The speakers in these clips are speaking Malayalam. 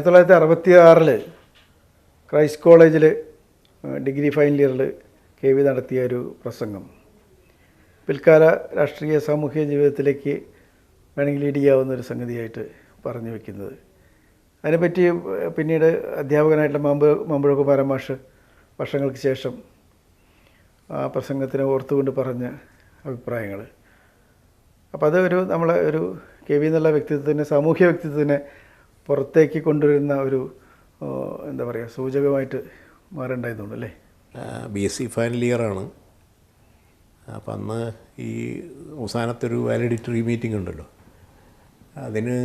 ആയിരത്തി തൊള്ളായിരത്തി അറുപത്തി ആറിൽ ക്രൈസ്റ്റ് കോളേജിൽ ഡിഗ്രി ഫൈനൽ ഇയറിൽ കെ വി നടത്തിയ ഒരു പ്രസംഗം. പിൽക്കാല രാഷ്ട്രീയ സാമൂഹിക ജീവിതത്തിലേക്ക് വേണമെങ്കിൽ ലീഡ് ചെയ്യാവുന്ന ഒരു സംഗതിയായിട്ട് പറഞ്ഞു വെക്കുന്നത്. അതിനെപ്പറ്റി പിന്നീട് അധ്യാപകനായിട്ടുള്ള മാമ്പ മാമ്പുഴ കുമാരൻ മാഷ് വർഷങ്ങൾക്ക് ശേഷം ആ പ്രസംഗത്തിനെ ഓർത്തുകൊണ്ട് പറഞ്ഞ അഭിപ്രായങ്ങൾ അപ്പോൾ അത് ഒരു നമ്മളെ ഒരു കെ വി എന്നുള്ള വ്യക്തിത്വത്തിന് സാമൂഹ്യ വ്യക്തിത്വത്തിനെ പുറത്തേക്ക് കൊണ്ടുവരുന്ന ഒരു എന്താ പറയുക സൂചകമായിട്ട് മാറേണ്ടതുണ്ട് അല്ലേ? ബി എസ് സി ഫൈനൽ ഇയറാണ് അപ്പം അന്ന് ഈ അവസാനത്തെ ഒരു വാലിഡിറ്ററി മീറ്റിംഗ് ഉണ്ടല്ലോ. അതിന്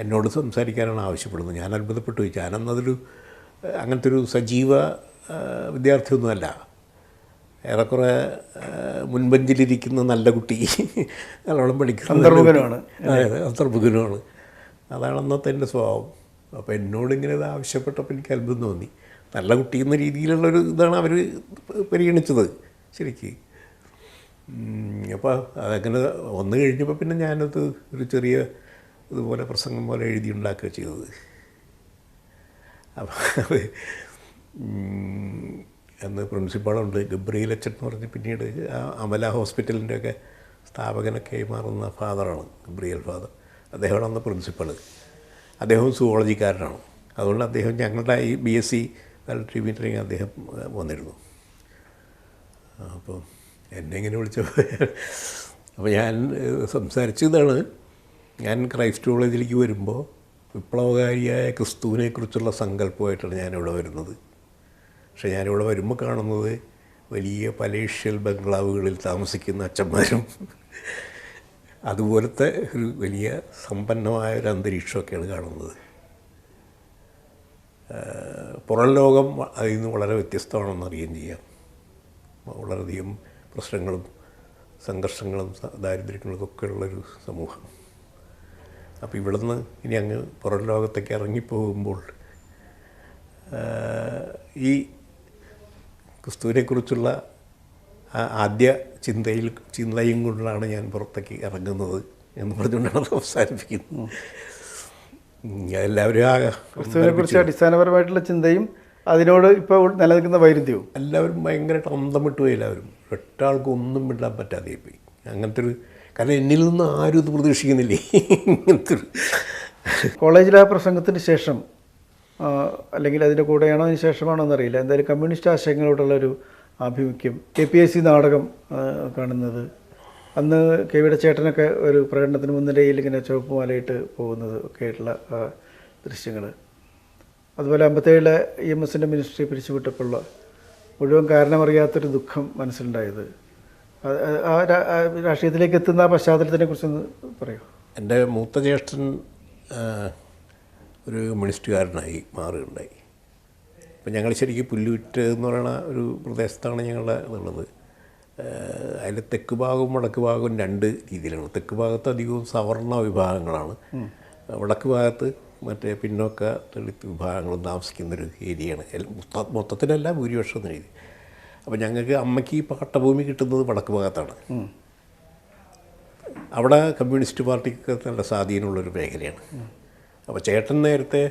എന്നോട് സംസാരിക്കാനാണ് ആവശ്യപ്പെടുന്നത്. ഞാൻ അത്ഭുതപ്പെട്ടു ഞാനന്നതൊരു അങ്ങനത്തെ ഒരു സജീവ വിദ്യാർത്ഥിയൊന്നുമല്ല. ഏറെക്കുറെ ആ, മുൻപഞ്ചിലിരിക്കുന്ന നല്ല കുട്ടി. നല്ലോണം പഠിക്കുന്ന. അന്തർമുഖനുമാണ്. അതെ അന്തർമുഖനുമാണ്. അതാണ് അന്നത്തെ എന്റെ സ്വഭാവം. അപ്പോൾ എന്നോട് ഇങ്ങനെ ഇത് ആവശ്യപ്പെട്ടപ്പോൾ എനിക്ക് അത്ഭുതം തോന്നി. നല്ല കുട്ടി എന്ന രീതിയിലുള്ളൊരു ഇതാണ് അവർ പരിഗണിച്ചത്. ശരിക്ക്. അപ്പോൾ അതങ്ങനെ വന്നു കഴിഞ്ഞപ്പോൾ പിന്നെ ഞാനത് ഒരു ചെറിയ ഇതുപോലെ പ്രസംഗം പോലെ എഴുതി ഉണ്ടാക്കുക ചെയ്തത്. അപ്പോൾ അത് അന്ന് പ്രിൻസിപ്പാളുണ്ട്. ഗബ്രിയിൽ അച്ഛൻ എന്ന് പറഞ്ഞ് പിന്നീട് ആ അമല ഹോസ്പിറ്റലിന്റെയൊക്കെ സ്ഥാപകനൊക്കെ മാറുന്ന ഫാദറാണ് ഗബ്രിയൽ ഫാദർ. അദ്ദേഹമാണ് അന്ന് പ്രിൻസിപ്പൾ അദ്ദേഹവും സുവോളജിക്കാരനാണ്. അതുകൊണ്ട് അദ്ദേഹം ഞങ്ങളുടെ ഈ ബി എസ് സി മീറ്റിംഗ് അദ്ദേഹം വന്നിരുന്നു. അപ്പോൾ എന്നെ ഇങ്ങനെ വിളിച്ചപ്പോൾ അപ്പോൾ ഞാൻ സംസാരിച്ചതാണ്. ഞാൻ ക്രൈസ്റ്റ് കോളേജിലേക്ക് വരുമ്പോൾ വിപ്ലവകാരിയായ ക്രിസ്തുവിനെക്കുറിച്ചുള്ള സങ്കല്പമായിട്ടാണ് ഞാനിവിടെ വരുന്നത്. പക്ഷേ ഞാനിവിടെ വരുമ്പോൾ കാണുന്നത് വലിയ പലേഷ്യൽ ബംഗ്ലാവുകളിൽ താമസിക്കുന്ന അച്ഛന്മാരും അതുപോലത്തെ ഒരു വലിയ സമ്പന്നമായ ഒരു അന്തരീക്ഷമൊക്കെയാണ് കാണുന്നത്. പുറം ലോകം അതിൽ നിന്ന് വളരെ വ്യത്യസ്തമാണെന്ന് അറിയുകയും ചെയ്യാം. വളരെയധികം പ്രശ്നങ്ങളും സംഘർഷങ്ങളും ദാരിദ്ര്യങ്ങളും ഒക്കെ ഉള്ളൊരു സമൂഹം. അപ്പോൾ ഇവിടുന്ന് ഇനി അങ്ങ് പുറം ലോകത്തേക്ക് ഇറങ്ങിപ്പോകുമ്പോൾ ഈ ക്രിസ്തുവിനെക്കുറിച്ചുള്ള ആദ്യ ചിന്തയിൽ ചിന്തയും കൊണ്ടാണ് ഞാൻ പുറത്തേക്ക് ഇറങ്ങുന്നത് എന്ന് പറഞ്ഞുകൊണ്ടാണ് അവസാനിപ്പിക്കുന്നത്. എല്ലാവരും ആ കുറിച്ച് അടിസ്ഥാനപരമായിട്ടുള്ള ചിന്തയും അതിനോട് ഇപ്പോൾ നിലനിൽക്കുന്ന വൈരുദ്ധ്യവും. എല്ലാവരും ഭയങ്കരമായിട്ട് അന്തം പോയി എല്ലാവരും. ഒറ്റ ആൾക്ക് ഒന്നും വിടാൻ പറ്റാതെ പോയി അങ്ങനത്തെ ഒരു കാരണം എന്നിൽ നിന്ന് ആരും ഇത് പ്രതീക്ഷിക്കുന്നില്ലേ? ഇങ്ങനത്തെ ഒരു കോളേജിലെ ആ പ്രസംഗത്തിന് ശേഷം അല്ലെങ്കിൽ അതിന്റെ കൂടെയാണോ അതിന് ശേഷമാണോ എന്നറിയില്ല. എന്തായാലും കമ്മ്യൂണിസ്റ്റ് ആശയങ്ങളോടുള്ള ഒരു ആഭിമുഖ്യം. കെ പി എസ് സി നാടകം കാണുന്നത്. അന്ന് കെ വിയുടെ ചേട്ടനൊക്കെ ഒരു പ്രകടനത്തിന് മുൻനിരയിൽ ഇങ്ങനെ ചുവപ്പ് മാലയിട്ട് പോകുന്നത് ഒക്കെ ആയിട്ടുള്ള ദൃശ്യങ്ങൾ അതുപോലെ അമ്പത്തേഴിലെ ഇ എം എസിന്റെ മിനിസ്ട്രി പിരിച്ചുവിട്ടപ്പോഴുള്ള മുഴുവൻ കാരണമറിയാത്തൊരു ദുഃഖം മനസ്സിലുണ്ടായത്. ആ രാഷ്ട്രീയത്തിലേക്ക് എത്തുന്ന ആ പശ്ചാത്തലത്തിനെ കുറിച്ചൊന്ന് പറയൂ. എന്റെ മൂത്ത ജ്യേഷ്ഠൻ ഒരു മിനിസ്റ്റുകാരനായി മാറുകയുണ്ടായി. അപ്പം ഞങ്ങൾ ശരിക്കും പുല്ലുവിറ്റ് എന്ന് പറയുന്ന ഒരു പ്രദേശത്താണ് ഞങ്ങളുടെ ഇതുള്ളത്. അതിൽ തെക്ക് ഭാഗവും വടക്ക് ഭാഗവും രണ്ട് രീതിയിലാണ്. തെക്ക് ഭാഗത്ത് അധികവും സവർണ വിഭാഗങ്ങളാണ്. വടക്ക് ഭാഗത്ത് മറ്റേ പിന്നോക്ക ദളിത് വിഭാഗങ്ങളും താമസിക്കുന്നൊരു ഏരിയയാണ്. മൊത്തത്തിലല്ല ഭൂരിപക്ഷം എന്ന രീതി. അപ്പോൾ ഞങ്ങൾക്ക് അമ്മയ്ക്ക് ഈ പാട്ടഭൂമി കിട്ടുന്നത് വടക്ക് ഭാഗത്താണ്. അവിടെ കമ്മ്യൂണിസ്റ്റ് പാർട്ടിക്ക് നല്ല സ്വാധീനമുള്ളൊരു മേഖലയാണ്. അപ്പോൾ ചേട്ടൻ നേരത്തെ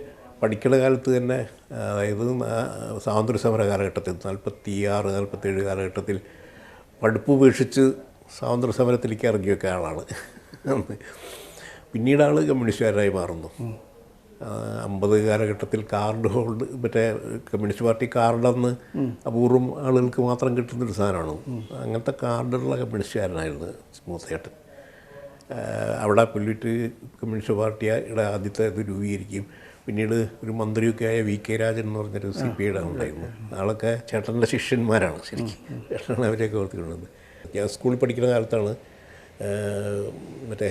പഠിക്കുന്ന കാലത്ത് തന്നെ അതായത് സ്വാതന്ത്ര്യ സമര കാലഘട്ടത്തിൽ നാൽപ്പത്തി ആറ് നാൽപ്പത്തേഴ് കാലഘട്ടത്തിൽ പഠിപ്പ് ഉപേക്ഷിച്ച് സ്വാതന്ത്ര്യ സമരത്തിലേക്ക് ഇറങ്ങിയൊക്കെ ആളാണ്. പിന്നീട് ആൾ കമ്മ്യൂണിസ്റ്റുകാരായി മാറുന്നു. അമ്പത് കാലഘട്ടത്തിൽ കാർഡ് ഹോൾഡ് മറ്റേ കമ്മ്യൂണിസ്റ്റ് പാർട്ടി കാർഡെന്ന് അപൂർവം ആളുകൾക്ക് മാത്രം കിട്ടുന്നൊരു സാധനമാണ്. അങ്ങനത്തെ കാർഡുള്ള കമ്മ്യൂണിസ്റ്റുകാരനായിരുന്നു മൂത്തേട്ടൻ അവിടെ പുല്ലിട്ട് കമ്മ്യൂണിസ്റ്റ് പാർട്ടിയുടെ ആദ്യത്തെ ഇത് രൂപീകരിക്കും പിന്നീട് ഒരു മന്ത്രിയൊക്കെ ആയ വി കെ രാജൻ എന്ന് പറഞ്ഞൊരു സി പി ഐയുടെ ഉണ്ടായിരുന്നു. ആളൊക്കെ ചേട്ടന്റെ ശിഷ്യന്മാരാണ് ശരിക്കും. ചേട്ടനാണ് അവരെയൊക്കെ ഓർത്തിക്കൊണ്ടത് ഞാൻ സ്കൂളിൽ പഠിക്കുന്ന കാലത്താണ് മറ്റേ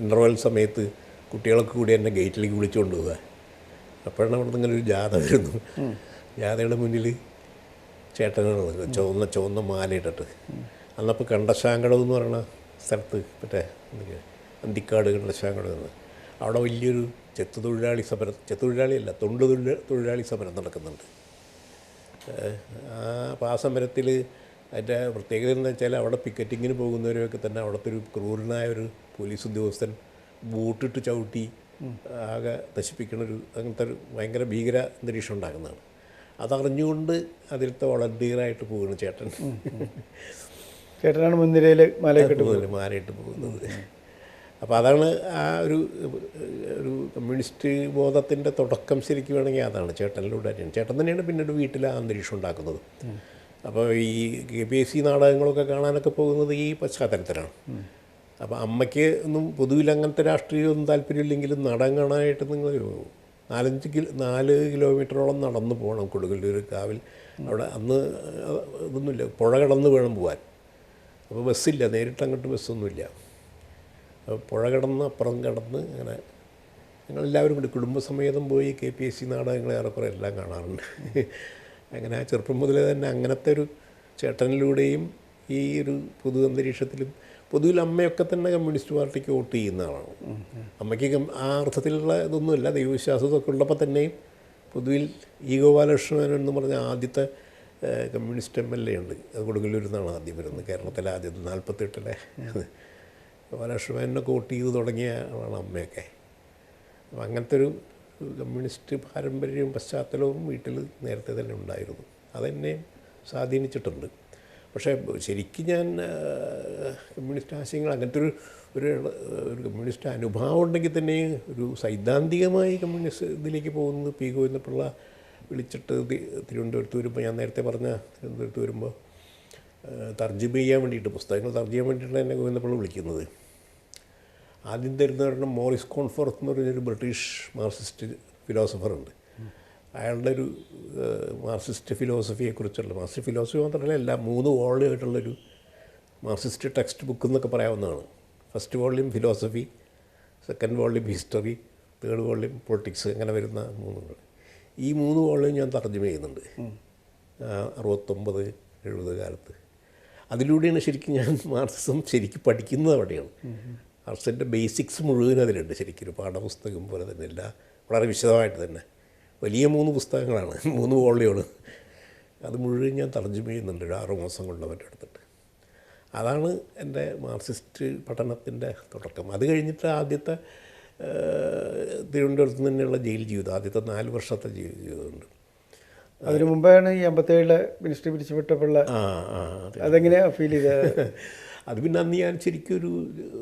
ഇന്റർവെൽ സമയത്ത് കുട്ടികളൊക്കെ കൂടി എന്നെ ഗേറ്റിലേക്ക് വിളിച്ചുകൊണ്ട് പോവുക. അപ്പോഴാണ് അവിടെ ഇങ്ങനെ ഒരു ജാഥ വരുന്നു ജാഥയുടെ മുന്നിൽ ചേട്ടനാണ് ചുവന്ന ചുവന്ന മാലയിട്ടിട്ട് അന്നപ്പോൾ കണ്ടശാങ്കടം എന്ന് പറയുന്ന സ്ഥലത്ത് മറ്റേ അന്തിക്കാട് കണ്ടശാങ്കടം എന്ന് അവിടെ വലിയൊരു ചെത്തു തൊഴിലാളി സമരം ചെത്തുതൊഴിലാളിയല്ല തൊണ്ട് തൊഴിൽ തൊഴിലാളി സമരം നടക്കുന്നുണ്ട്. ആ അപ്പോൾ ആ സമരത്തിൽ അതിന്റെ പ്രത്യേകത എന്ന് വെച്ചാൽ അവിടെ പിക്കറ്റിങ്ങിന് പോകുന്നവരെയൊക്കെ തന്നെ അവിടുത്തെ ഒരു ക്രൂരനായ ഒരു പോലീസ് ഉദ്യോഗസ്ഥൻ ബൂട്ടിട്ട് ചവിട്ടി ആകെ നശിപ്പിക്കുന്ന ഒരു അങ്ങനത്തെ ഒരു ഭയങ്കര ഭീകര അന്തരീക്ഷം ഉണ്ടാക്കുന്നതാണ്. അതറിഞ്ഞുകൊണ്ട് അതിലത്തെ വളണ്ടിയറായിട്ട് പോവുകയാണ് ചേട്ടൻ. ചേട്ടനാണ് മുൻനിരയിൽ മാലയിട്ട് പോകുന്നത്. മാലയിട്ട് പോകുന്നത്. അപ്പോൾ അതാണ് ആ ഒരു ഒരു കമ്മ്യൂണിസ്റ്റ് ബോധത്തിന്റെ തുടക്കം ശരിക്കും വേണമെങ്കിൽ അതാണ് ചേട്ടനിലൂടെ ചേട്ടൻ തന്നെയാണ് പിന്നീട് വീട്ടിൽ ആ അന്തരീക്ഷം ഉണ്ടാക്കുന്നത്. അപ്പോൾ ഈ കെ പി എസ് സി നാടകങ്ങളൊക്കെ കാണാനൊക്കെ പോകുന്നത് ഈ പശ്ചാത്തലത്തിലാണ്. അപ്പോൾ അമ്മയ്ക്ക് ഒന്നും പൊതുവിൽ അങ്ങനത്തെ രാഷ്ട്രീയമൊന്നും താല്പര്യമില്ലെങ്കിലും നാടകം കാണാനായിട്ട് നിങ്ങൾ നാലഞ്ച് കിലോ നാല് കിലോമീറ്ററോളം നടന്നു പോകണം കൊടുങ്ങല്ലൂർ കാവിൽ. അവിടെ അന്ന് ഇതൊന്നുമില്ല പുഴ കടന്ന് വേണം പോകാൻ അപ്പോൾ ബസ്സില്ല നേരിട്ട് അങ്ങോട്ട് ബസ്സൊന്നുമില്ല. പുഴ കടന്ന് അപ്പുറം കടന്ന് അങ്ങനെ ഞങ്ങളെല്ലാവരും കൂടി കുടുംബസമേതം പോയി കെ പി എസ് സി നാടകങ്ങൾ ഏറെക്കുറെ എല്ലാം കാണാറുണ്ട്. അങ്ങനെ ആ ചെറുപ്പം മുതലേ തന്നെ അങ്ങനത്തെ ഒരു ചേട്ടനിലൂടെയും ഈ ഒരു പൊതു അന്തരീക്ഷത്തിലും പൊതുവിൽ അമ്മയൊക്കെ തന്നെ കമ്മ്യൂണിസ്റ്റ് പാർട്ടിക്ക് വോട്ട് ചെയ്യുന്ന ആളാണ്. അമ്മയ്ക്ക് ആ അർത്ഥത്തിലുള്ള ഇതൊന്നുമില്ല ദൈവവിശ്വാസമൊക്കെ ഉള്ളപ്പോൾ തന്നെയും പൊതുവിൽ ഈ ഗോപാലകൃഷ്ണൻ എന്ന് പറഞ്ഞ ആദ്യത്തെ കമ്മ്യൂണിസ്റ്റ് എം എൽ എ ഉണ്ട്. അത് കൊടുങ്ങല്ലൂരിൽ നിന്നാണ് ആദ്യം വരുന്നത് കേരളത്തിലെ ആദ്യത്തെ നാൽപ്പത്തെട്ടിലെ. ഗോപാലകൃഷ്ണനൊക്കെ കോട്ട് ചെയ്ത് തുടങ്ങിയ അമ്മയൊക്കെ. അപ്പം അങ്ങനത്തെ ഒരു കമ്മ്യൂണിസ്റ്റ് പാരമ്പര്യവും പശ്ചാത്തലവും വീട്ടിൽ നേരത്തെ തന്നെ ഉണ്ടായിരുന്നു. അതെന്നെ സ്വാധീനിച്ചിട്ടുണ്ട്. പക്ഷേ ശരിക്കും ഞാൻ കമ്മ്യൂണിസ്റ്റ് ആശയങ്ങൾ അങ്ങനത്തെ ഒരു ഒരു ഒരു കമ്മ്യൂണിസ്റ്റ് അനുഭാവം ഉണ്ടെങ്കിൽ തന്നെ ഒരു സൈദ്ധാന്തികമായി കമ്മ്യൂണിസ്റ്റ് ഇതിലേക്ക് പോകുന്നത് പി ഗോവിന്ദപിള്ള വിളിച്ചിട്ട് തിരുവനന്തപുരത്ത് വരുമ്പോൾ ഞാൻ നേരത്തെ പറഞ്ഞ തിരുവനന്തപുരത്ത് വരുമ്പോൾ തർജിമ ചെയ്യാൻ വേണ്ടിയിട്ട് പുസ്തകങ്ങൾ തർജമ ചെയ്യാൻ വേണ്ടിയിട്ടാണ് എന്നെ ഗോവിന്ദപ്പള്ളി വിളിക്കുന്നത്. ആദ്യം തരുന്ന ഒരെണ്ണം മോറിസ് കോൺഫോർത്ത് എന്ന് പറഞ്ഞൊരു ബ്രിട്ടീഷ് മാർക്സിസ്റ്റ് ഫിലോസഫറുണ്ട്. അയാളുടെ ഒരു മാർസിസ്റ്റ് മാർക്സിസ്റ്റ് ഫിലോസഫിയെക്കുറിച്ചുള്ള മാർസിസ്റ്റ് ഫിലോസഫി മാത്രമല്ല എല്ലാ മൂന്ന് വോളിയായിട്ടുള്ളൊരു മാർസിസ്റ്റ് ടെക്സ്റ്റ് ബുക്ക് എന്നൊക്കെ പറയാവുന്നതാണ്. First volume philosophy second volume history third volume politics അങ്ങനെ വരുന്ന മൂന്ന് ഈ മൂന്ന് വോളിയം ഞാൻ തർജമ ചെയ്യുന്നുണ്ട്. അറുപത്തൊമ്പത് എഴുപത് കാലത്ത്. അതിലൂടെയാണ് ശരിക്കും ഞാൻ മാർക്സിസം ശരിക്കും പഠിക്കുന്നത് അവിടെയാണ്. മാർക്സിന്റെ ബേസിക്സ് മുഴുവൻ അതിലുണ്ട് ശരിക്കും. ഒരു പാഠപുസ്തകം പോലെ തന്നെ എല്ലാ വളരെ വിശദമായിട്ട് തന്നെ. വലിയ മൂന്ന് പുസ്തകങ്ങളാണ് മൂന്ന് വോളിയാണ്. അത് മുഴുവൻ ഞാൻ തർജമ ചെയ്യുന്നുണ്ട് ഒരു ആറ് മാസം കൊണ്ട് അവന്റെ അടുത്തിട്ട്. അതാണ് എന്റെ മാർക്സിസ്റ്റ് പഠനത്തിന്റെ തുടക്കം. അത് കഴിഞ്ഞിട്ട് ആദ്യത്തെ തിരുവനന്തപുരത്ത് തന്നെയുള്ള ജയിൽ ജീവിതം ആദ്യത്തെ നാല് വർഷത്തെ ജീവിതമുണ്ട്. അതിനു മുമ്പാണ് ഈ അമ്പത്തേഴിലെ മിനിസ്ട്രി പിരിച്ചുവിട്ടപ്പോൾ അതെങ്ങനെയാ ഫീൽ ചെയ്തത്? അത് പിന്നെ അന്ന് ഞാൻ ശരിക്കും ഒരു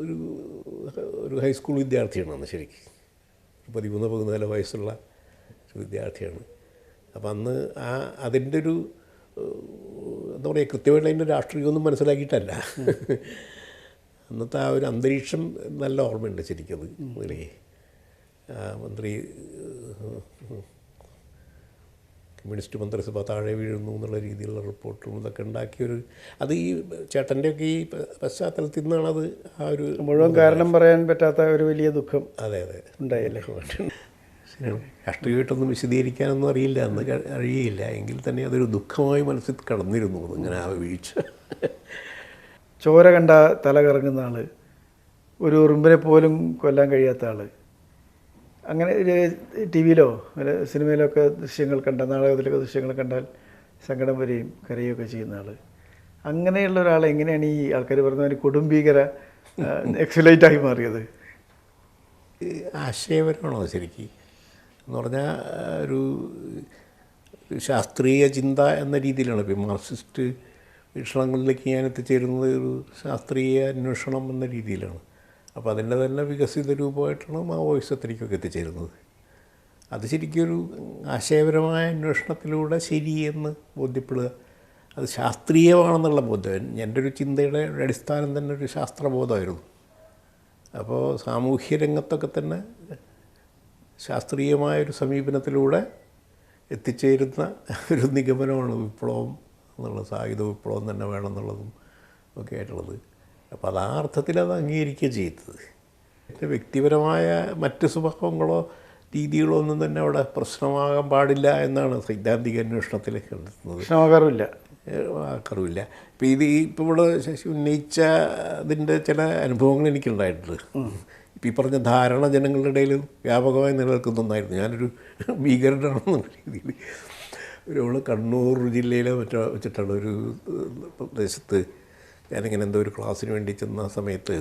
ഒരു ഒരു ഹൈസ്കൂൾ വിദ്യാർത്ഥിയാണ് അന്ന് ശരിക്കും. ഒരു പതിമൂന്ന് പതിനാല് വയസ്സുള്ള ഒരു വിദ്യാർത്ഥിയാണ്. അപ്പം അന്ന് ആ അതിന്റെ ഒരു എന്താ പറയുക കൃത്യമായിട്ട് അതിന്റെ രാഷ്ട്രീയമൊന്നും മനസ്സിലാക്കിയിട്ടല്ല. അന്നത്തെ ആ ഒരു അന്തരീക്ഷം നല്ല ഓർമ്മയുണ്ട് ശരിക്കും അത് മന്ത്രി കമ്മ്യൂണിസ്റ്റ് മന്ത്രിസഭ താഴെ വീഴുന്നു എന്നുള്ള രീതിയിലുള്ള റിപ്പോർട്ടും ഇതൊക്കെ ഉണ്ടാക്കിയൊരു അത് ഈ ചേട്ടന്റെയൊക്കെ ഈ പശ്ചാത്തലത്തിൽ നിന്നാണ് അത് ആ ഒരു മുഴുവൻ കാരണം പറയാൻ പറ്റാത്ത ഒരു വലിയ ദുഃഖം അതെ അതെ. ഉണ്ടായല്ലേ? രാഷ്ട്രീയമായിട്ടൊന്നും വിശദീകരിക്കാനൊന്നും അറിയില്ല അന്ന് അറിയില്ല കഴിയില്ല എങ്കിൽ തന്നെ അതൊരു ദുഃഖമായി മനസ്സിൽ കടന്നിരുന്നു ഇങ്ങനെ ആ വീഴ്ച ചോര കണ്ട തല കറങ്ങുന്ന ആൾ ഒരു ഉറുമ്പിനെ പോലും കൊല്ലാൻ കഴിയാത്ത ആൾ. അങ്ങനെ ഒരു ടി വിയിലോ അല്ല സിനിമയിലൊക്കെ ദൃശ്യങ്ങൾ കണ്ട നാടകത്തിലൊക്കെ ദൃശ്യങ്ങൾ കണ്ടാൽ സങ്കടം വരികയും കരയുകയൊക്കെ ചെയ്യുന്ന ആൾ അങ്ങനെയുള്ള ഒരാളെ എങ്ങനെയാണ് ഈ ആൾക്കാർ പറഞ്ഞ കുടുംബീകര എക്സലൈറ്റായി മാറിയത്? ആശയപരമാണോ ശരിക്കും? എന്ന് പറഞ്ഞാൽ ഒരു ഒരു ശാസ്ത്രീയ ചിന്ത എന്ന രീതിയിലാണ്. ഇപ്പോൾ മാർക്സിസ്റ്റ് വീക്ഷണങ്ങളിലേക്ക് ഞാൻ എത്തിച്ചേരുന്നത് ഒരു ശാസ്ത്രീയ അന്വേഷണം എന്ന രീതിയിലാണ്. അപ്പോൾ അതിന്റെ തന്നെ വികസിത രൂപമായിട്ടാണ് മാവോയിസത്തിലേക്കൊക്കെ എത്തിച്ചേരുന്നത്. അത് ശരിക്കും ഒരു ആശയപരമായ അന്വേഷണത്തിലൂടെ ശരിയെന്ന് ബോധ്യപ്പെടുക. അത് ശാസ്ത്രീയമാണെന്നുള്ള ബോധ്യം. എന്റെ ഒരു ചിന്തയുടെ അടിസ്ഥാനം തന്നെ ഒരു ശാസ്ത്രബോധമായിരുന്നു. അപ്പോൾ സാമൂഹ്യ രംഗത്തൊക്കെ തന്നെ ശാസ്ത്രീയമായൊരു സമീപനത്തിലൂടെ എത്തിച്ചേരുന്ന ഒരു നിഗമനമാണ് വിപ്ലവം എന്നുള്ള സായുധ വിപ്ലവം തന്നെ വേണമെന്നുള്ളതും ഒക്കെ ആയിട്ടുള്ളത്. അപ്പോൾ അത് ആ അർത്ഥത്തിൽ അത് അംഗീകരിക്കുക ചെയ്തത്. എന്റെ വ്യക്തിപരമായ മറ്റ് സ്വഭാവങ്ങളോ രീതികളോ ഒന്നും തന്നെ അവിടെ പ്രശ്നമാകാൻ പാടില്ല എന്നാണ് സൈദ്ധാന്തിക അന്വേഷണത്തിൽ കണ്ടെത്തുന്നത്. പ്രശ്നമാകാറില്ല ആക്കാറുമില്ല. ഇപ്പോൾ ഇത് ഇപ്പോൾ ഇവിടെ ശശി ഉന്നയിച്ച അതിന്റെ ചില അനുഭവങ്ങൾ എനിക്കുണ്ടായിട്ടുണ്ട്. ഇപ്പോൾ ഈ പറഞ്ഞ ധാരണ ജനങ്ങളുടെ ഇടയിൽ വ്യാപകമായി നിലനിൽക്കുന്ന ഒന്നായിരുന്നു. ഞാനൊരു ഭീകരനാണെന്നുള്ള രീതിയിൽ. ഒരു കണ്ണൂർ ജില്ലയിലെ മറ്റോ വെച്ചിട്ടാണ് ഒരു പ്രദേശത്ത് ഞാനിങ്ങനെ എന്തോ ഒരു ക്ലാസ്സിന് വേണ്ടി ചെന്ന സമയത്ത്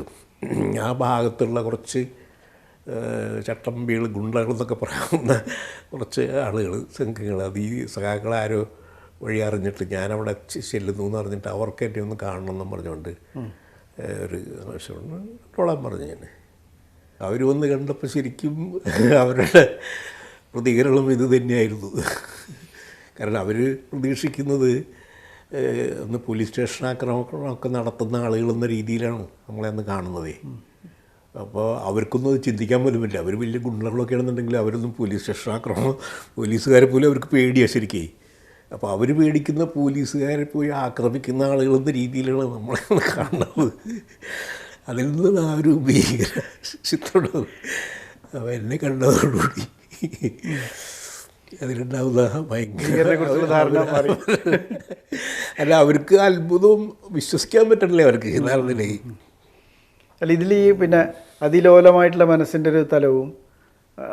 ആ ഭാഗത്തുള്ള കുറച്ച് ചട്ടമ്പികൾ ഗുണ്ടകൾ എന്നൊക്കെ പറയാവുന്ന കുറച്ച് ആളുകൾ സംഘങ്ങൾ അത് ഈ സഖാക്കളാരോ വഴി അറിഞ്ഞിട്ട് ഞാനവിടെ ചെല്ലുന്നു എന്ന് അറിഞ്ഞിട്ട് അവർക്ക് എന്നെ ഒന്ന് കാണണം എന്ന് പറഞ്ഞുകൊണ്ട് ഒരു ആവശ്യമുണ്ട്. ട്ടോളാൻ പറഞ്ഞു ഞാൻ അവർ വന്ന് കണ്ടപ്പോൾ ശരിക്കും അവരുടെ പ്രതികരണം ഇത് തന്നെയായിരുന്നു. കാരണം അവർ പ്രതീക്ഷിക്കുന്നത് ഒന്ന് പോലീസ് സ്റ്റേഷൻ ആക്രമണമൊക്കെ നടത്തുന്ന ആളുകൾ എന്ന രീതിയിലാണ് നമ്മളെ അന്ന് കാണുന്നത്. അപ്പോൾ അവർക്കൊന്നും അത് ചിന്തിക്കാൻ പോലും പറ്റില്ല. അവർ വലിയ ഗുണ്ടകളൊക്കെ ആണെന്നുണ്ടെങ്കിൽ അവരൊന്നും പോലീസ് സ്റ്റേഷൻ ആക്രമണം പോലീസുകാരെ പോലും അവർക്ക് പേടിയാണ് ശരിക്കേ. അപ്പോൾ അവർ പേടിക്കുന്ന പോലീസുകാരെ പോയി ആക്രമിക്കുന്ന ആളുകൾ എന്ന രീതിയിലാണ് നമ്മളെ കാണുന്നത്. അതിൽ നിന്നാണ് ആ ഒരു ഭീകര ചിത്രം അപ്പോൾ എന്നെ കണ്ടതോടുകൂടി. അതിലുണ്ടാവുന്ന ഭയങ്കര. അല്ല അവർക്ക് അത്ഭുതവും വിശ്വസിക്കാൻ പറ്റണല്ലേ അവർക്ക് യഥാർത്ഥത്തിലേ അല്ല ഇതിൽ ഈ പിന്നെ അതിലോലമായിട്ടുള്ള മനസ്സിന്റെ ഒരു തലവും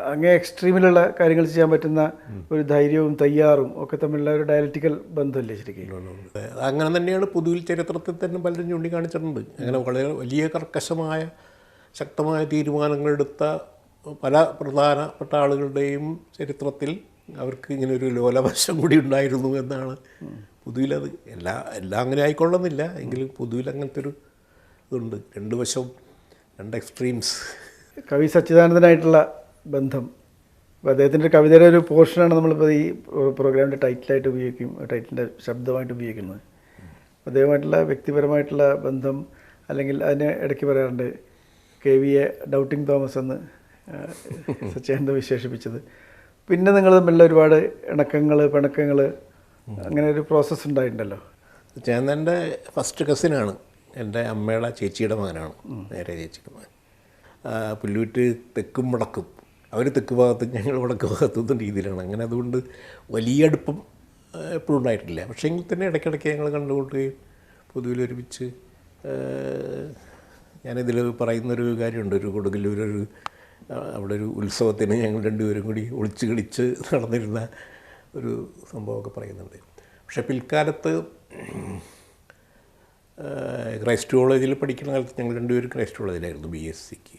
അങ്ങേ എക്സ്ട്രീമിലുള്ള കാര്യങ്ങൾ ചെയ്യാൻ പറ്റുന്ന ഒരു ധൈര്യവും തയ്യാറും ഒക്കെ തമ്മിലുള്ള ഒരു ഡയലറ്റിക്കൽ ബന്ധമല്ലേ ശരിക്കും? അങ്ങനെ തന്നെയാണ് പൊതുവിൽ ചരിത്രത്തിൽ തന്നെ പലരും ചൂണ്ടിക്കാണിച്ചിട്ടുണ്ട്. അങ്ങനെ വളരെ വലിയ കർക്കശമായ ശക്തമായ തീരുമാനങ്ങളെടുത്ത പല പ്രധാനപ്പെട്ട ആളുകളുടെയും ചരിത്രത്തിൽ അവർക്ക് ഇങ്ങനെ ഒരു ലോലവശം കൂടി ഉണ്ടായിരുന്നു എന്നാണ് പൊതുവിലത്. എല്ലാ എല്ലാം അങ്ങനെ ആയിക്കൊള്ളുന്നില്ല. എങ്കിലും പൊതുവിൽ അങ്ങനത്തെ ഒരു ഇതുണ്ട്. രണ്ട് വശവും രണ്ട് എക്സ്ട്രീംസ്. കവി സച്ചിദാനന്ദനായിട്ടുള്ള ബന്ധം. അപ്പോൾ അദ്ദേഹത്തിന്റെ കവിതയുടെ ഒരു പോർഷനാണ് നമ്മളിപ്പോൾ ഈ പ്രോഗ്രാമിന്റെ ടൈറ്റിലായിട്ട് ഉപയോഗിക്കും ടൈറ്റിലിന്റെ ശബ്ദമായിട്ട് ഉപയോഗിക്കുന്നത്. അദ്ദേഹമായിട്ടുള്ള വ്യക്തിപരമായിട്ടുള്ള ബന്ധം അല്ലെങ്കിൽ അതിനെ ഇടയ്ക്ക് പറയാറുണ്ട് കെ വിയെ ഡൗട്ടിങ് തോമസ് എന്ന് സച്ചിദാനന്ദ വിശേഷിപ്പിച്ചത്. പിന്നെ നിങ്ങൾ തമ്മിലുള്ള ഒരുപാട് ഇണക്കങ്ങൾ പിണക്കങ്ങൾ അങ്ങനെ ഒരു പ്രോസസ്സ് ഉണ്ടായിട്ടുണ്ടല്ലോ. ചേന്നന്റെ ഫസ്റ്റ് കസിനാണ് എന്റെ അമ്മയുടെ ചേച്ചിയുടെ മകനാണ്. നേരെ ചേച്ചിയുടെ മകൻ. പുല്ലൂറ്റ് തെക്കും വടക്കും. അവർ തെക്ക് ഭാഗത്ത് ഞങ്ങൾ വടക്ക് ഭാഗത്തും രീതിയിലാണ്. അങ്ങനെ അതുകൊണ്ട് വലിയ അടുപ്പം എപ്പോഴും ഉണ്ടായിട്ടില്ല. പക്ഷേ എങ്കിൽ തന്നെ ഇടയ്ക്കിടയ്ക്ക് ഞങ്ങൾ കണ്ടുകൊണ്ടുകയും പൊതുവിൽ ഒരുമിച്ച് ഞാനിതിൽ പറയുന്നൊരു കാര്യമുണ്ട്. ഒരു കൊടുങ്ങല്ലൂരൊരു അവിടെ ഒരു ഉത്സവത്തിന് ഞങ്ങൾ രണ്ടുപേരും കൂടി ഒളിച്ച് കളിച്ച് നടന്നിരുന്ന ഒരു സംഭവമൊക്കെ പറയുന്നുണ്ട്. പക്ഷെ പിൽക്കാലത്ത് ക്രൈസ്റ്റ് കോളേജിൽ പഠിക്കുന്ന കാലത്ത് ഞങ്ങൾ രണ്ടുപേരും ക്രൈസ്റ്റ് കോളേജിലായിരുന്നു ബി എസ് സിക്ക്.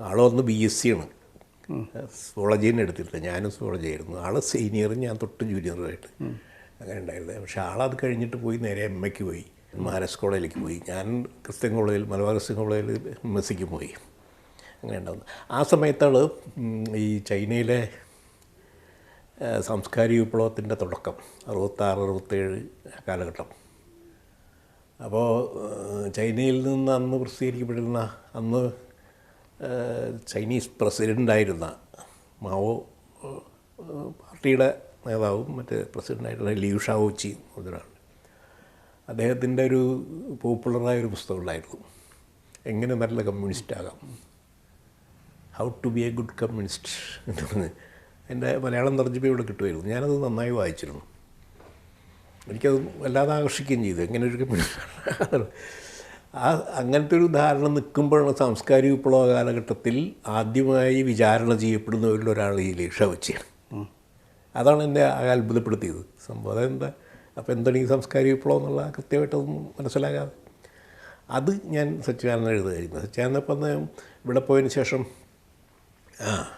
ആളൊന്ന് ബി എസ് സി ആണ് സുവോളജീനെ എടുത്തിരുന്നത് ഞാനും സുവോളജി ആയിരുന്നു ആൾ സീനിയറും ഞാൻ തൊട്ട് ജൂനിയറുമായിട്ട് അങ്ങനെ ഉണ്ടായിരുന്നത് പക്ഷേ ആളത് കഴിഞ്ഞിട്ട് പോയി നേരെ എം എക്ക് പോയി. മഹാരാഷ്ട്ര കോളേജിലേക്ക് പോയി. ഞാൻ ക്രിസ്ത്യൻ കോളേജിൽ മലബാർ ക്രിസ്ത്യൻ കോളേജിൽ എം എസ് സിക്ക് പോയി. അങ്ങനെ ഉണ്ടാകുന്നത് ആ സമയത്താണ് ഈ ചൈനയിലെ സാംസ്കാരിക വിപ്ലവത്തിന്റെ തുടക്കം അറുപത്താറ് അറുപത്തേഴ് കാലഘട്ടം. അപ്പോൾ ചൈനയിൽ നിന്ന് അന്ന് പ്രസിദ്ധീകരിക്കപ്പെടുന്ന അന്ന് ചൈനീസ് പ്രസിഡന്റായിരുന്ന മാവോ പാർട്ടിയുടെ നേതാവും മറ്റേ പ്രസിഡന്റായിട്ടുള്ള ലിയു ഷാവോച്ചി മുതലാണ്. അദ്ദേഹത്തിന്റെ ഒരു പോപ്പുലറായ ഒരു പുസ്തകമുണ്ടായിരുന്നു. എങ്ങനെ നല്ല കമ്മ്യൂണിസ്റ്റ് ആകാം how to be a good communist എന്ന് പറഞ്ഞ്. എന്റെ മലയാളം തർജിപ്പ് ഇവിടെ കിട്ടുമായിരുന്നു. ഞാനത് നന്നായി വായിച്ചിരുന്നു. എനിക്കത് വല്ലാതെ ആകർഷിക്കുകയും ചെയ്തു. എങ്ങനെ ഒരു കമ്മ്യൂണിസ്റ്റ് ആ അങ്ങനത്തെ ഒരു ധാരണ നിൽക്കുമ്പോഴാണ് സാംസ്കാരിക വിപ്ലവ കാലഘട്ടത്തിൽ ആദ്യമായി വിചാരണ ചെയ്യപ്പെടുന്നവരിൽ ഒരാൾ ഈ ലക്ഷ വെച്ചാണ് അതാണ് എന്നെ അത്ഭുതപ്പെടുത്തിയത്. സംഭവം അതെന്താ? അപ്പോൾ എന്താണ് ഈ സാംസ്കാരിക വിപ്ലവം എന്നുള്ള കൃത്യമായിട്ടൊന്നും മനസ്സിലാകാതെ. അത് ഞാൻ സച്ചിദാനന്ദൻ എഴുതുകയായിരുന്നു. സച്ചിദാനന്ദൻ ഇപ്പം ഇവിടെ പോയതിന് ശേഷം ആ.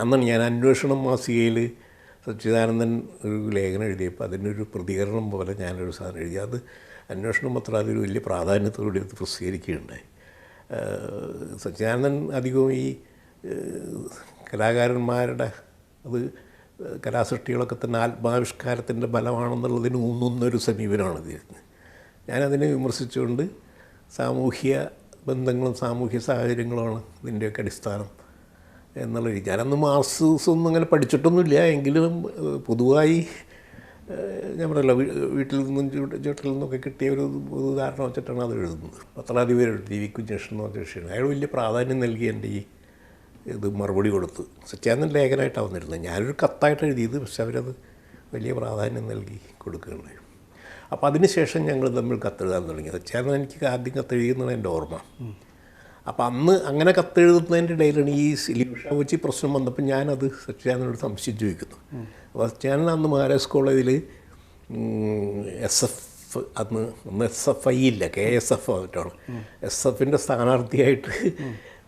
അന്നാണ് ഞാൻ അന്വേഷണം മാസികയിൽ സച്ചിദാനന്ദൻ ഒരു ലേഖനം എഴുതിയപ്പോൾ അതിനൊരു പ്രതികരണം പോലെ ഞാനൊരു സാധനം എഴുതി. അത് അന്വേഷണം പത്രം അതൊരു വലിയ പ്രാധാന്യത്തോടെ എടുത്ത് പ്രസിദ്ധീകരിക്കുകയുണ്ടായി. സച്ചിദാനന്ദൻ അധികവും ഈ കലാകാരന്മാരുടെ അത് കലാസൃഷ്ടികളൊക്കെ തന്നെ ആത്മാവിഷ്കാരത്തിന്റെ ഫലമാണെന്നുള്ളതിന് ഊന്നുന്നൊരു സമീപനമാണ് ഇതിന് ഞാനതിനെ വിമർശിച്ചുകൊണ്ട് സാമൂഹ്യ ബന്ധങ്ങളും സാമൂഹ്യ സാഹചര്യങ്ങളുമാണ് ഇതിന്റെയൊക്കെ അടിസ്ഥാനം എന്നുള്ള രീതി. ഞാനന്ന് മാർക്സിസം ഒന്നും അങ്ങനെ പഠിച്ചിട്ടൊന്നുമില്ല. എങ്കിലും പൊതുവായി ഞാൻ പറയല്ലോ വീട്ടിൽ നിന്നും ചുട്ടിൽ നിന്നൊക്കെ കിട്ടിയ ഒരു ഉദാഹരണം വെച്ചിട്ടാണ് അത് എഴുതുന്നത്. പത്രാധിപരോട് ടി വി കുഞ്ഞേഷൻ എന്ന് പറഞ്ഞ വിഷയമാണ് അയാൾ വലിയ പ്രാധാന്യം നൽകി എന്റെ ഈ ഇത് മറുപടി കൊടുത്തു. സത്യാനന്ദൻ ലേഖനമായിട്ടാണ് വന്നിരുന്നത്. ഞാനൊരു കത്തായിട്ട് എഴുതിയത്. പക്ഷെ അവരത് വലിയ പ്രാധാന്യം നൽകി കൊടുക്കുകയുണ്ടായി. അപ്പോൾ അതിനുശേഷം ഞങ്ങൾ തമ്മിൽ കത്തെഴുതാൻ തുടങ്ങി. സത്യാനന്ദൻ എനിക്ക് ആദ്യം കത്തെഴുതുന്നത് എന്റെ ഓർമ്മ. അപ്പോൾ അന്ന് അങ്ങനെ കത്തെഴുതുന്നതിന്റെ ഇടയിലാണ് ഈ ലിഷ വെച്ച് പ്രശ്നം വന്നപ്പോൾ ഞാനത് സച്ചിദാനോട് സംശയിച്ചു ചോദിക്കുന്നു. അപ്പോൾ സത്യാനന്ദൻ അന്ന് മഹാരാജ് കോളേജിൽ എസ് എഫ് അന്ന് അന്ന് എസ് എഫ് ഐ ഇല്ല കെ എസ് എഫ് ആയിട്ടാണ് എസ് എഫിന്റെ സ്ഥാനാർത്ഥിയായിട്ട്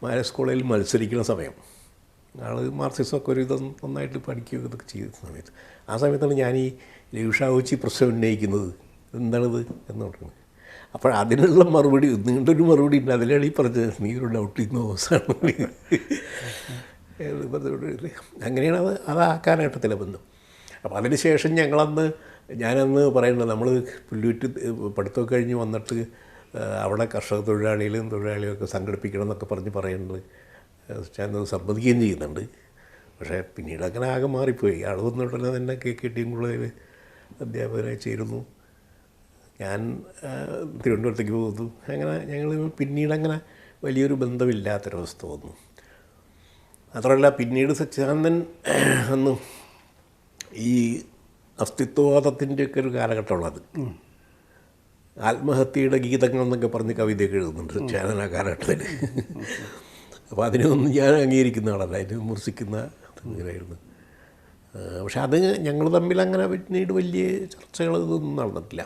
മഹാരാജ് കോളേജിൽ മത്സരിക്കുന്ന സമയം. ആൾ മാർക്സിസമൊക്കെ ഒരു വിധം നന്നായിട്ട് പഠിക്കുകയൊക്കെ ചെയ്ത സമയത്ത്. ആ സമയത്താണ് ഞാൻ ഈ ലഘുഷാവുച്ചി പ്രശ്നം ഉന്നയിക്കുന്നത്. എന്താണിത് എന്ന് പറയുന്നത് അപ്പോൾ അതിനുള്ള മറുപടി നീണ്ടൊരു മറുപടി ഉണ്ട്. അതിലാണ് ഈ പറഞ്ഞത്. നീ ഒരു ഡൗട്ടിങ് നോസാണ് അങ്ങനെയാണ് അത് അത് ആ കാലഘട്ടത്തിലെ ബന്ധം. അപ്പോൾ അതിന് ശേഷം ഞങ്ങളന്ന് ഞാനന്ന് പറയുന്നത് നമ്മൾ പുല്ലൂറ്റ് പഠിത്തമൊക്കെ കഴിഞ്ഞ് വന്നിട്ട് അവിടെ കർഷക തൊഴിലാളികളും തൊഴിലാളികളും ഒക്കെ സംഘടിപ്പിക്കണം എന്നൊക്കെ പറഞ്ഞ് പറയുന്നത് ഞാൻ സമ്മതിക്കുകയും ചെയ്യുന്നുണ്ട്. പക്ഷേ പിന്നീട് അങ്ങനെ ആകെ മാറിപ്പോയി. ആൾ വന്നിട്ടുള്ള തന്നെ കെ കെ ടി കോളേജിൽ അധ്യാപകനായി ചേരുന്നു. ഞാൻ തിരുവനന്തപുരത്തേക്ക് പോകുന്നു. അങ്ങനെ ഞങ്ങൾ പിന്നീട് അങ്ങനെ വലിയൊരു ബന്ധമില്ലാത്തൊരവസ്ഥ വന്നു. മാത്രമല്ല പിന്നീട് സച്ചിദാനന്ദൻ അന്ന് ഈ അസ്തിത്വവാദത്തിന്റെയൊക്കെ ഒരു കാലഘട്ടമുള്ളത് ആത്മഹത്യയുടെ ഗീതങ്ങൾ എന്നൊക്കെ പറഞ്ഞ് കവിതയൊക്കെ എഴുതുന്നുണ്ട് സച്ചിദാനന്ദൻ ആ കാലഘട്ടത്തിൽ അപ്പോൾ അതിനൊന്നും ഞാൻ അംഗീകരിക്കുന്ന ആളല്ല. അതിന് വിമർശിക്കുന്ന ഇങ്ങനെയായിരുന്നു. പക്ഷെ അത് ഞങ്ങൾ തമ്മിൽ അങ്ങനെ പിന്നീട് വലിയ ചർച്ചകൾ ഇതൊന്നും നടന്നിട്ടില്ല.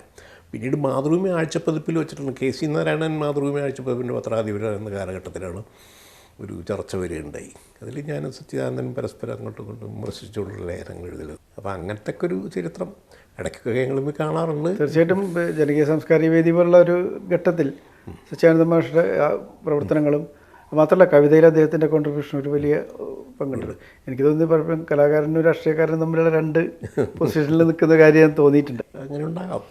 പിന്നീട് മാതൃഭൂമി ആഴ്ചപ്പതിപ്പിൽ വെച്ചിട്ടുണ്ട്. കെ സി നാരായണൻ മാതൃഭൂമി ആഴ്ചപ്പതിപ്പിന്റെ പത്രാധിപര എന്ന കാലഘട്ടത്തിലാണ് ഒരു ചർച്ച വരികയുണ്ടായി. അതിൽ ഞാൻ സച്ചിദാനന്ദൻ പരസ്പരം അങ്ങോട്ടും ഇങ്ങോട്ടും വിമർശിച്ചുകൊണ്ടുള്ള ലേഖനങ്ങൾ എഴുതൽ അപ്പോൾ അങ്ങനത്തെ ഒക്കെ ഒരു ചരിത്രം ഇടയ്ക്കൊക്കെ ഞങ്ങൾ കാണാറുണ്ട്. തീർച്ചയായിട്ടും ജനകീയ സാംസ്കാരിക വേദി പോലുള്ള ഒരു ഘട്ടത്തിൽ സച്ചിദാനന്ദ മാഷയുടെ പ്രവർത്തനങ്ങളും മാത്രമല്ല കവിതയിൽ അദ്ദേഹത്തിന്റെ കോൺട്രിബ്യൂഷൻ ഒരു വലിയ പങ്കുണ്ട്. എനിക്ക് തോന്നി പലപ്പോഴും കലാകാരനും രാഷ്ട്രീയക്കാരനും തമ്മിലുള്ള രണ്ട് പൊസിഷനിൽ നിൽക്കുന്ന കാര്യം ഞാൻ തോന്നിയിട്ടുണ്ട്. അങ്ങനെ ഉണ്ടാകാം.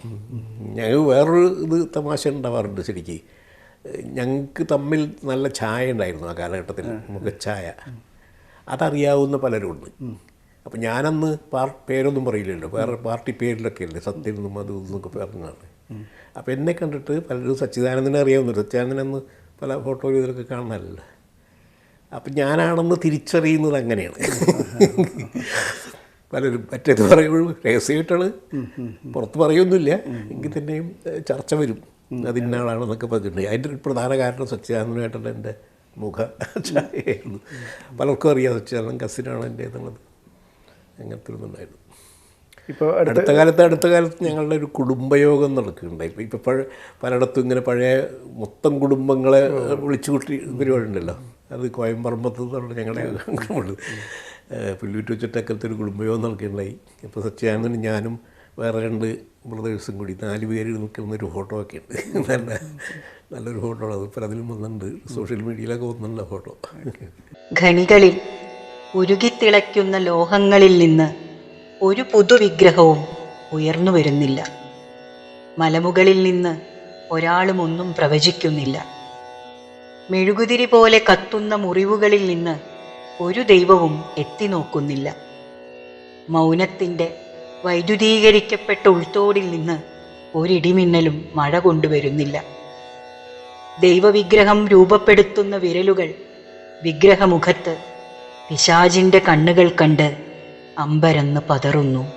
ഞങ്ങൾ വേറൊരു ഇത് തമാശ ഉണ്ടാവാറുണ്ട് ശരിക്ക്. ഞങ്ങൾക്ക് തമ്മിൽ നല്ല ചായ ഉണ്ടായിരുന്നു ആ കാലഘട്ടത്തിൽ മുഖച്ഛായ. അതറിയാവുന്ന പലരുണ്ട് അപ്പം ഞാനന്ന് പാർ പേരൊന്നും പറയില്ലല്ലോ. വേറെ പാർട്ടി പേരിലൊക്കെ അല്ലേ സത്യം എന്നും അതും ഇതൊക്കെ പറഞ്ഞാണ് അപ്പോൾ എന്നെ കണ്ടിട്ട് പലരും സച്ചിദാനന്ദനെ അറിയാവുന്നുണ്ട്. സച്ചിദാനന്ദൻ അന്ന് പല ഫോട്ടോയിൽ ഇതിലൊക്കെ കാണാനല്ലേ അപ്പം ഞാനാണെന്ന് തിരിച്ചറിയുന്നത് അങ്ങനെയാണ്. പലരും മറ്റേത് പറയുള്ളൂ രഹസ്യമായിട്ടാണ്. പുറത്ത് പറയൊന്നുമില്ല. എങ്കിൽ തന്നെയും ചർച്ച വരും. അതിന്നാളാണെന്നൊക്കെ പറഞ്ഞിട്ടുണ്ട്. അതിന്റെ ഒരു പ്രധാന കാരണം സച്ചിദാനന്ദനായിട്ടുള്ള എന്റെ മുഖ ഛായയായിരുന്നു പലർക്കും അറിയാം സച്ചിദാനന്ദൻ കസിനാണ് എന്റെ എന്നുള്ളത്. അങ്ങനത്തെ ഒന്നുണ്ടായിരുന്നു ഇപ്പോൾ അടുത്ത കാലത്ത് അടുത്ത കാലത്ത് ഞങ്ങളുടെ ഒരു കുടുംബയോഗം നടക്കുന്നുണ്ടായി ഇപ്പോൾ ഇപ്പോൾ പഴയ പലയിടത്തും ഇങ്ങനെ പഴയ മൊത്തം കുടുംബങ്ങളെ വിളിച്ചു കൂട്ടി പരിപാടി ഉണ്ടല്ലോ അത് കോയമ്പറമ്പത്ത് എന്നുള്ള ഞങ്ങളുടെ ഉണ്ട് പുല്ലൂറ്റ് വെച്ചിട്ടൊക്കെ ഒരു കുടുംബയോഗം നടക്കുകയുണ്ടായി ഇപ്പോൾ സത്യാനന്ദനും ഞാനും വേറെ രണ്ട് ബ്രദേഴ്സും കൂടി നാല് പേര് നിൽക്കുന്ന ഒരു ഫോട്ടോ ഒക്കെ ഉണ്ട്. നല്ല നല്ലൊരു ഫോട്ടോ അത് ഇപ്പോൾ അതിലും വന്നിട്ടുണ്ട്. സോഷ്യൽ മീഡിയയിലൊക്കെ വന്നിട്ടുണ്ട് ഫോട്ടോ. ഖനികളിൽ ഉരുകിത്തിളയ്ക്കുന്ന ലോഹങ്ങളിൽ നിന്ന് ഒരു പുതുവിഗ്രഹവും ഉയർന്നു വരുന്നില്ല. മലമുകളിൽ നിന്ന് ഒരാളും ഒന്നും പ്രവചിക്കുന്നില്ല. മെഴുകുതിരി പോലെ കത്തുന്ന മുറിവുകളിൽ നിന്ന് ഒരു ദൈവവും എത്തി നോക്കുന്നില്ല. മൗനത്തിന്റെ വൈദ്യുതീകരിക്കപ്പെട്ട ഉൾത്തോടിൽ നിന്ന് ഒരിടിമിന്നലും മഴ കൊണ്ടുവരുന്നില്ല. ദൈവവിഗ്രഹം രൂപപ്പെടുത്തുന്ന വിരലുകൾ വിഗ്രഹമുഖത്ത് പിശാജിന്റെ കണ്ണുകൾ കണ്ട് അമ്പരന്ന് പതറുന്നു.